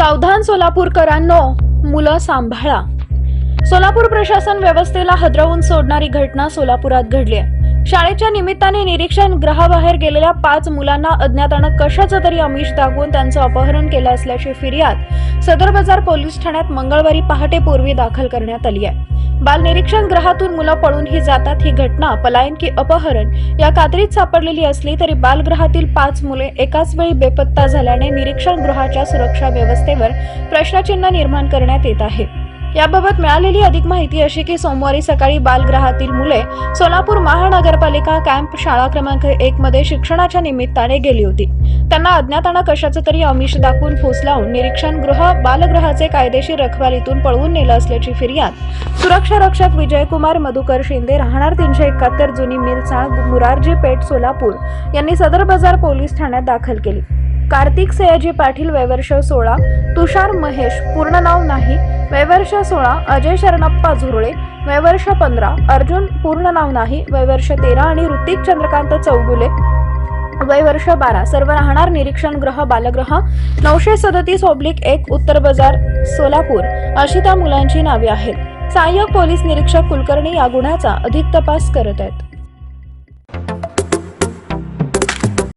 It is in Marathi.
सावधान सोलापूरकरांनो मुलं सांभाळा. सोलापूर प्रशासन व्यवस्थेला हदरवून सोडणारी घटना सोलापुरात घडली आहे. शाळेच्या निमित्ताने निरीक्षण ग्रहाबाहेर गेलेल्या पाच मुलांना अज्ञातानं कशाचं तरी आमिष दाखवून त्यांचं अपहरण केलं असल्याची फिर्याद सदर बाजार पोलीस ठाण्यात मंगळवारी पहाटेपूर्वी दाखल करण्यात आली आहे. बाल निरीक्षण ग्रहातून मुलं पळून ही जातात. ही घटना पलायन की अपहरण या कात्रीत सापडलेली असली तरी बालगृहातील पाच मुले एकाच वेळी बेपत्ता झाल्याने निरीक्षण गृहाच्या सुरक्षा व्यवस्थेवर प्रश्नचिन्ह निर्माण करण्यात येत आहे. याबाबत मिळालेली अधिक माहिती अशी की सोमवारी सकाळी बालगृहातील मुले सोलापूर महानगरपालिका कॅम्प शाळा क्रमांक एक मध्ये शिक्षणाच्या निमित्ताने गेली होती. त्यांना अज्ञाताना कशाचं तरी अमिष दाखवून फुस लावून निरीक्षण गृह बालगृहाचे कायदेशीर रखवालीतून पळवून नेलं असल्याची फिर्याद. सुरक्षा रक्षक विजयकुमार मधुकर शिंदे राहणार तीनशे एकाहत्तर जुनी मिलचा मुरारजी पेठ सोलापूर यांनी सदर बाजार पोलीस ठाण्यात दाखल केली. कार्तिक सयाजी पाटील वयवर्ष सोळा तुषार महेश पूर्ण नाव नाही वयवर्ष सोळा अजय शरणप्पा झुरळे वयवर्ष पंधरा अर्जुन पूर्ण नाव नाही वयवर्ष तेरा आणि ऋतिक चंद्रकांत चौगुले. वय वर्ष बारा सर्व राहणार निरीक्षण ग्रह बालग्रह नऊशे सदतीस ऑब्लिक एक उत्तर बाजार सोलापूर अशी त्या मुलांची नावे आहेत. सहाय्यक पोलीस निरीक्षक कुलकर्णी या गुन्ह्याचा अधिक तपास करत आहेत.